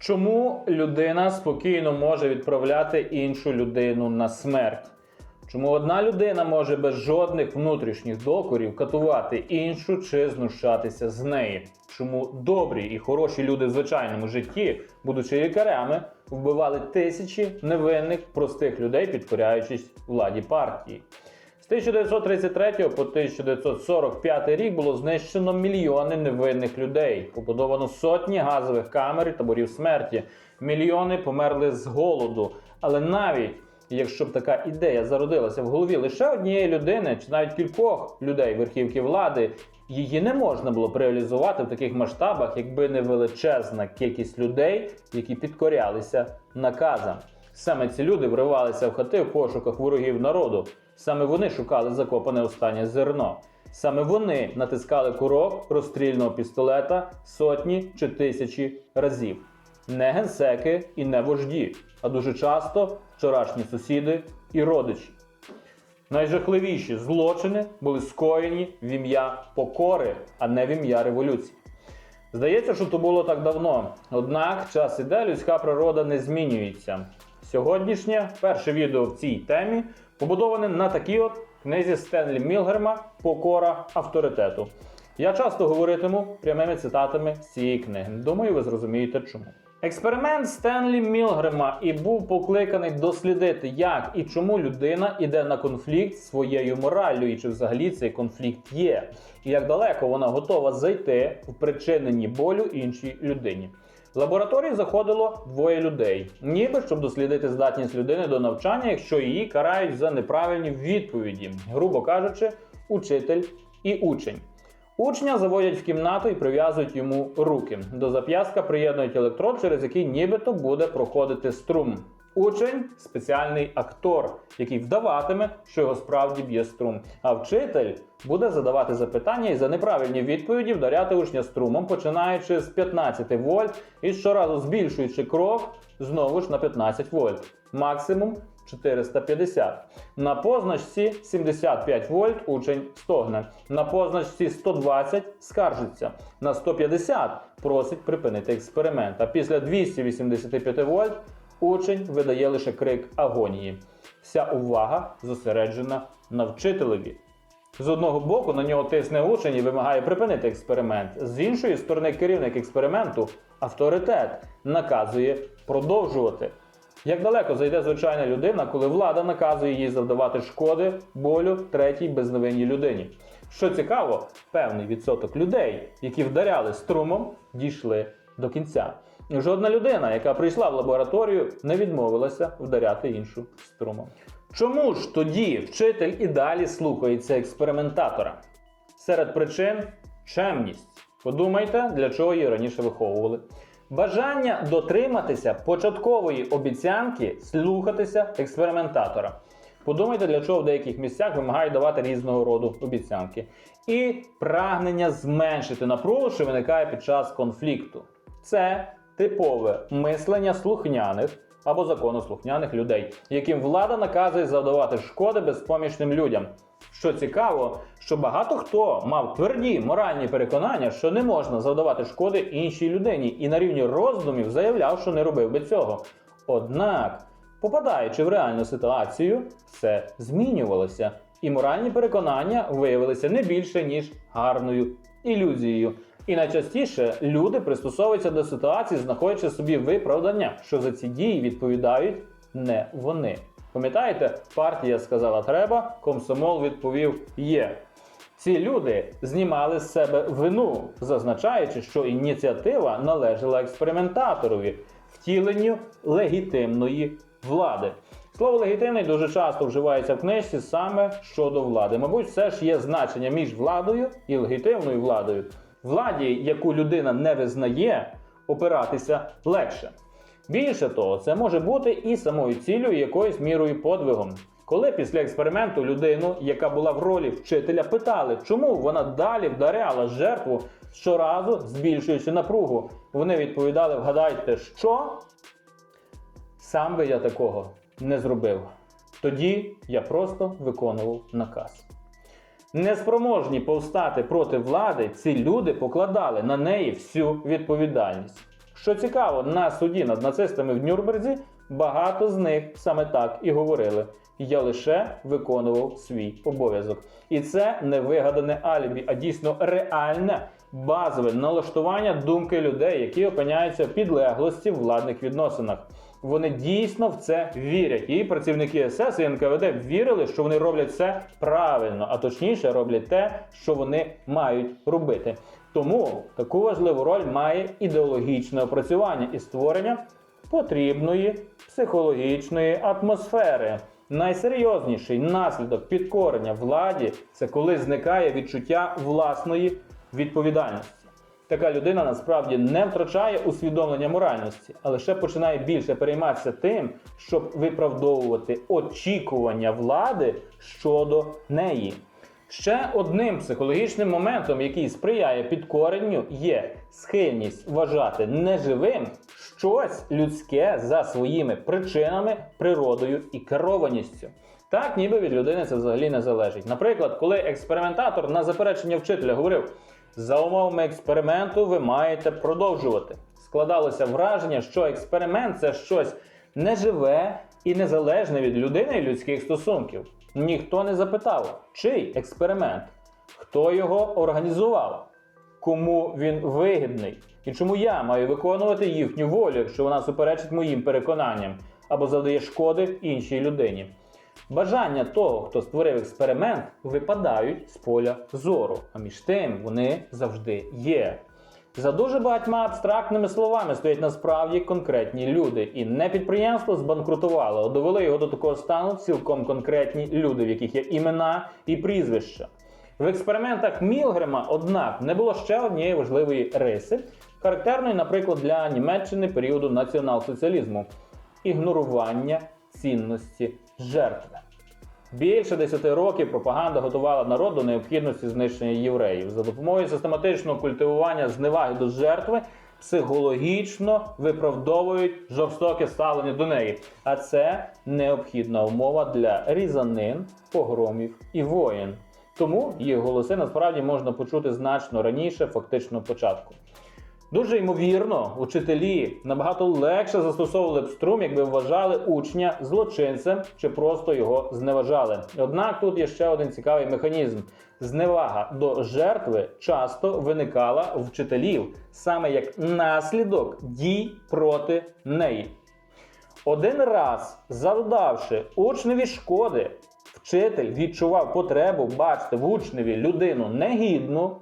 Чому людина спокійно може відправляти іншу людину на смерть? Чому одна людина може без жодних внутрішніх докорів катувати іншу чи знущатися з неї? Чому добрі і хороші люди в звичайному житті, будучи лікарями, вбивали тисячі невинних простих людей, підкоряючись владі партії? З 1933 по 1945 рік було знищено мільйони невинних людей, побудовано сотні газових камер і таборів смерті. Мільйони померли з голоду. Але навіть якщо б така ідея зародилася в голові лише однієї людини, чи навіть кількох людей верхівки влади, її не можна було б реалізувати в таких масштабах, якби не величезна кількість людей, які підкорялися наказам. Саме ці люди вривалися в хати в пошуках ворогів народу. Саме вони шукали закопане останнє зерно. Саме вони натискали курок розстрільного пістолета сотні чи тисячі разів. Не генсеки і не вожді, а дуже часто вчорашні сусіди і родичі. Найжахливіші злочини були скоєні в ім'я покори, а не в ім'я революції. Здається, що то було так давно. Однак час іде, людська природа не змінюється. Сьогоднішнє перше відео в цій темі побудоване на такій от книзі Стенлі Мілгерма Покора авторитету. Я часто говоритиму прямими цитатами з цієї книги. Думаю, ви зрозумієте чому. Експеримент Стенлі Мілгрема і був покликаний дослідити, як і чому людина йде на конфлікт з своєю мораллю, і чи взагалі цей конфлікт є, і як далеко вона готова зайти в причиненні болю іншій людині. В лабораторії заходило двоє людей, ніби щоб дослідити здатність людини до навчання, якщо її карають за неправильні відповіді, грубо кажучи, учитель і учень. Учня заводять в кімнату і прив'язують йому руки. До зап'ястка приєднують електрод, через який нібито буде проходити струм. Учень спеціальний актор, який вдаватиме, що його справді б'є струм. А вчитель буде задавати запитання і за неправильні відповіді вдаряти учня струмом, починаючи з 15 вольт і щоразу збільшуючи крок знову ж на 15 вольт. Максимум 450. На позначці 75 вольт учень стогне. На позначці 120 скаржиться. На 150 просить припинити експеримент. А після 285 вольт учень видає лише крик агонії. Вся увага зосереджена на вчителеві. З одного боку на нього тисне учень і вимагає припинити експеримент. З іншої сторони, керівник експерименту, авторитет, наказує продовжувати. Як далеко зайде звичайна людина, коли влада наказує їй завдавати шкоди, болю третій безневинній людині? Що цікаво, певний відсоток людей, які вдаряли струмом, дійшли до кінця. Жодна людина, яка прийшла в лабораторію, не відмовилася вдаряти іншу струмом. Чому ж тоді вчитель і далі слухається експериментатора? Серед причин чемність. Подумайте, для чого її раніше виховували. Бажання дотриматися початкової обіцянки слухатися експериментатора. Подумайте, для чого в деяких місцях вимагають давати різного роду обіцянки. І прагнення зменшити напругу, що виникає під час конфлікту. Це типове мислення слухняних або законослухняних людей, яким влада наказує завдавати шкоди безпомічним людям. Що цікаво, що багато хто мав тверді моральні переконання, що не можна завдавати шкоди іншій людині, і на рівні роздумів заявляв, що не робив би цього. Однак, попадаючи в реальну ситуацію, все змінювалося, і моральні переконання виявилися не більше ніж гарною ілюзією. І найчастіше люди пристосовуються до ситуації, знаходячи собі виправдання, що за ці дії відповідають не вони. Пам'ятаєте, партія сказала треба, комсомол відповів є. Ці люди знімали з себе вину, зазначаючи, що ініціатива належала експериментаторові, втіленню легітимної влади. Слово легітимний дуже часто вживається в книжці саме щодо влади. Мабуть, все ж є значення між владою і легітимною владою. Владі, яку людина не визнає, опиратися легше. Більше того, це може бути і самою ціллю, і якоюсь мірою подвигом. Коли після експерименту людину, яка була в ролі вчителя, питали, чому вона далі вдаряла жертву щоразу, збільшуючи напругу, вони відповідали: вгадайте, що сам би я такого не зробив. Тоді я просто виконував наказ. Неспроможні повстати проти влади, ці люди покладали на неї всю відповідальність. Що цікаво, на суді над нацистами в Нюрнберзі багато з них саме так і говорили. Я лише виконував свій обов'язок. І це не вигадане алібі, а дійсно реальне базове налаштування думки людей, які опиняються в підлеглості в владних відносинах. Вони дійсно в це вірять. І працівники СС і НКВД вірили, що вони роблять це правильно, а точніше роблять те, що вони мають робити. Тому таку важливу роль має ідеологічне опрацювання і створення потрібної психологічної атмосфери. Найсерйозніший наслідок підкорення владі це коли зникає відчуття власної відповідальності. Така людина насправді не втрачає усвідомлення моральності, а лише починає більше перейматися тим, щоб виправдовувати очікування влади щодо неї. Ще одним психологічним моментом, який сприяє підкоренню, є схильність вважати неживим щось людське за своїми причинами, природою і керованістю. Так, ніби від людини це взагалі не залежить. Наприклад, коли експериментатор на заперечення вчителя говорив: за умовами експерименту ви маєте продовжувати. Складалося враження, що експеримент це щось неживе і незалежне від людини і людських стосунків. Ніхто не запитав, чий експеримент, хто його організував, кому він вигідний і чому я маю виконувати їхню волю, якщо вона суперечить моїм переконанням або завдає шкоди іншій людині. Бажання того, хто створив експеримент, випадають з поля зору, а між тим вони завжди є. За дуже багатьма абстрактними словами стоять насправді конкретні люди, і не підприємство збанкрутувало, а довели його до такого стану цілком конкретні люди, в яких є імена і прізвища. В експериментах Мілгрема, однак, не було ще однієї важливої риси, характерної, наприклад, для Німеччини періоду націонал-соціалізму ігнорування цінності жертви. Більше 10 років пропаганда готувала народ до необхідності знищення євреїв за допомогою систематичного культивування зневаги до жертви. Психологічно виправдовують жорстоке ставлення до неї. А це необхідна умова для різанин, погромів і воєн. Тому їх голоси насправді можна почути значно раніше, фактично початку. Дуже ймовірно, учителі набагато легше застосовували б струм, якби вважали учня злочинцем чи просто його зневажали. Однак тут є ще один цікавий механізм: зневага до жертви часто виникала в вчителів саме як наслідок дій проти неї. Один раз завдавши учневі шкоди, вчитель відчував потребу бачити в учневі людину негідну,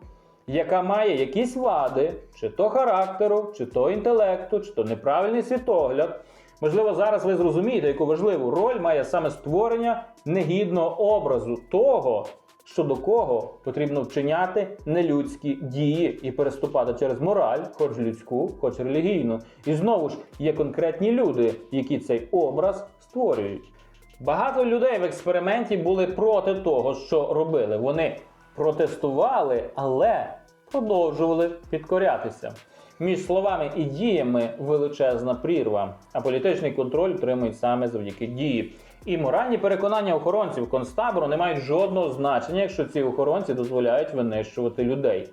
яка має якісь вади, чи то характеру, чи то інтелекту, чи то неправильний світогляд. Можливо, зараз ви зрозумієте, яку важливу роль має саме створення негідного образу того, що до кого потрібно вчиняти нелюдські дії і переступати через мораль, хоч людську, хоч релігійну. І знову ж є конкретні люди, які цей образ створюють. Багато людей в експерименті були проти того, що робили. Вони протестували, але продовжували підкорятися. Між словами і діями величезна прірва, а політичний контроль отримують саме завдяки дії. І моральні переконання охоронців концтабору не мають жодного значення, якщо ці охоронці дозволяють винищувати людей.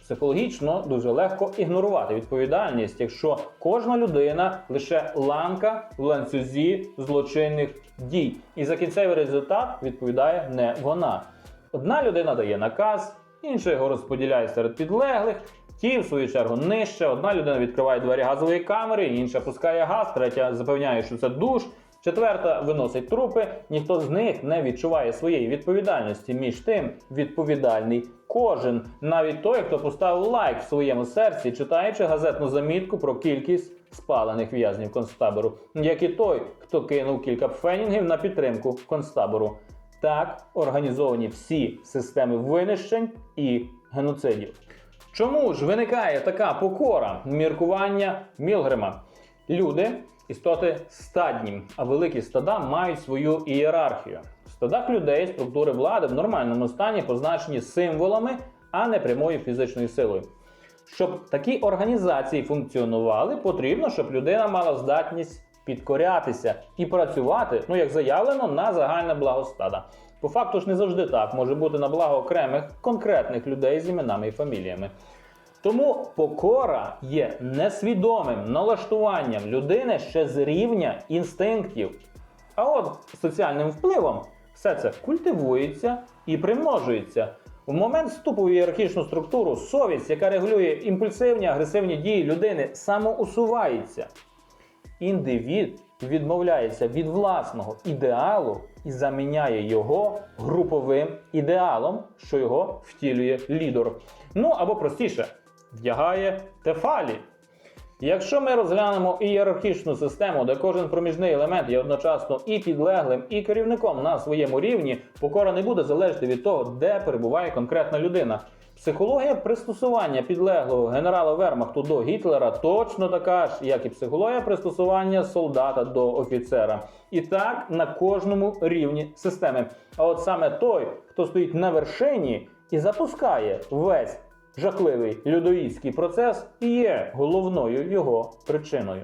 Психологічно дуже легко ігнорувати відповідальність, якщо кожна людина лише ланка в ланцюзі злочинних дій, і за кінцевий результат відповідає не вона. Одна людина дає наказ, інша його розподіляє серед підлеглих. Ті, в свою чергу, нижче. Одна людина відкриває двері газової камери, інша пускає газ, третя запевняє, що це душ. Четверта виносить трупи. Ніхто з них не відчуває своєї відповідальності. Між тим, відповідальний кожен, навіть той, хто поставив лайк в своєму серці, читаючи газетну замітку про кількість спалених в'язнів концтабору, як і той, хто кинув кілька пфенінгів на підтримку концтабору. Так організовані всі системи винищень і геноцидів. Чому ж виникає така покора міркування Мілгрема? Люди істоти стадні, а великі стада мають свою ієрархію. В стадах людей структури влади в нормальному стані позначені символами, а не прямою фізичною силою. Щоб такі організації функціонували, потрібно, щоб людина мала здатність підкорятися і працювати, ну як заявлено, на загальне благо стада. По факту ж не завжди так може бути на благо окремих конкретних людей з іменами і фаміліями. Тому покора є несвідомим налаштуванням людини ще з рівня інстинктів. А от соціальним впливом все це культивується і примножується. В момент вступу в ієрархічну структуру совість, яка регулює імпульсивні агресивні дії людини, самоусувається. Індивід відмовляється від власного ідеалу і заміняє його груповим ідеалом, що його втілює лідер. Ну або простіше, вдягає тефалі. Якщо ми розглянемо ієрархічну систему, де кожен проміжний елемент є одночасно і підлеглим, і керівником на своєму рівні, покора не буде залежати від того, де перебуває конкретна людина. Психологія пристосування підлеглого генерала Вермахту до Гітлера точно така ж, як і психологія пристосування солдата до офіцера. І так на кожному рівні системи. А от саме той, хто стоїть на вершині і запускає весь жахливий людоїдський процес, і є головною його причиною.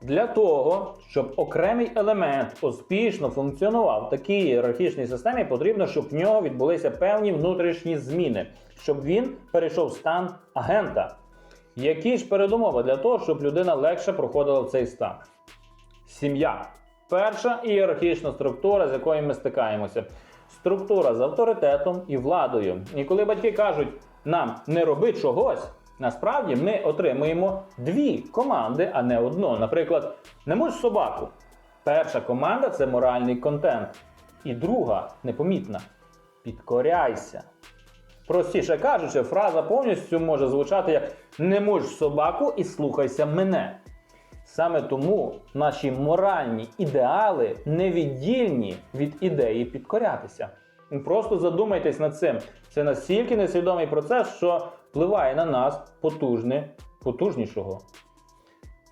Для того, щоб окремий елемент успішно функціонував в такій ієрархічній системі, потрібно, щоб в нього відбулися певні внутрішні зміни, щоб він перейшов в стан агента. Які ж передумови для того, щоб людина легше проходила в цей стан? Сім'я. Перша ієрархічна структура, з якою ми стикаємося. Структура з авторитетом і владою. І коли батьки кажуть, нам не роби чогось, насправді ми отримуємо дві команди, а не одну. Наприклад, не муж собаку. Перша команда це моральний контент. І друга непомітна. Підкоряйся. Простіше кажучи, фраза повністю може звучати як не муж собаку і слухайся мене. Саме тому наші моральні ідеали невіддільні від ідеї підкорятися. Просто задумайтесь над цим. Це настільки несвідомий процес, що впливає на нас потужне, потужнішого.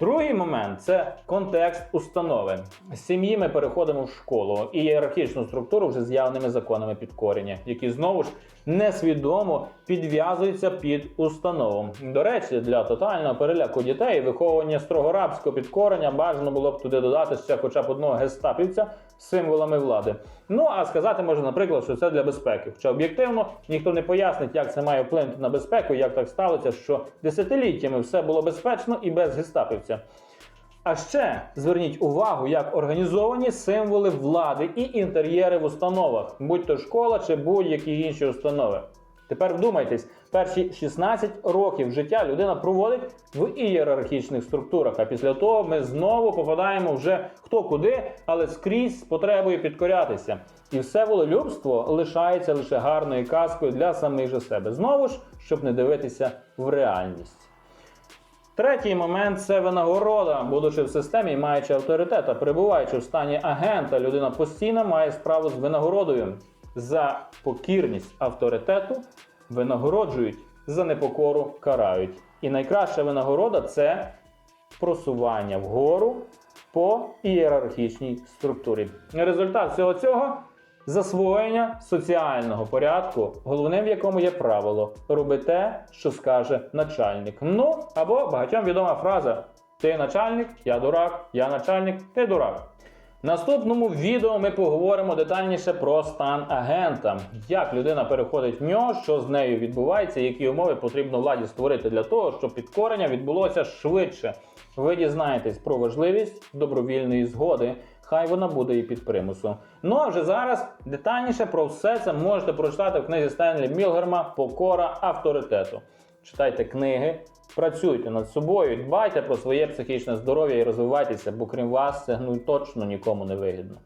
Другий момент це контекст установи. З сім'ї ми переходимо в школу і ієрархічну структуру вже з явними законами підкорення, які знову ж несвідомо підв'язуються під установу. До речі, для тотального переляку дітей виховування строго рабського підкорення бажано було б туди додати ще хоча б одного гестапівця з символами влади. Ну а сказати можна, наприклад, що це для безпеки. Хоча об'єктивно ніхто не пояснить, як це має вплинути на безпеку, як так сталося, що десятиліттями все було безпечно і без гестапівця. А ще зверніть увагу, як організовані символи влади і інтер'єри в установах, будь то школа чи будь-які інші установи. Тепер вдумайтесь, перші 16 років життя людина проводить в ієрархічних структурах, а після того ми знову попадаємо вже хто куди, але скрізь з потребою підкорятися. І все волелюбство лишається лише гарною казкою для самих же себе. Знову ж, щоб не дивитися в реальність. Третій момент це винагорода. Будучи в системі і маючи авторитет, а перебуваючи в стані агента, людина постійно має справу з винагородою. За покірність авторитету винагороджують, за непокору карають. І найкраща винагорода це просування вгору по ієрархічній структурі. Результат всього цього засвоєння соціального порядку, головним в якому є правило роби те, що скаже начальник. Ну або багатьом відома фраза: Ти начальник, я дурак, я начальник, ти дурак. Наступному відео ми поговоримо детальніше про стан агента, як людина переходить в нього, що з нею відбувається, які умови потрібно владі створити для того, щоб підкорення відбулося швидше. Ви дізнаєтесь про важливість добровільної згоди. Хай вона буде і під примусом. Ну а вже зараз детальніше про все це можете прочитати в книзі Стенлі Мілгерма Покора авторитету. Читайте книги, працюйте над собою, дбайте про своє психічне здоров'я і розвивайтеся, бо крім вас це ну, точно нікому не вигідно.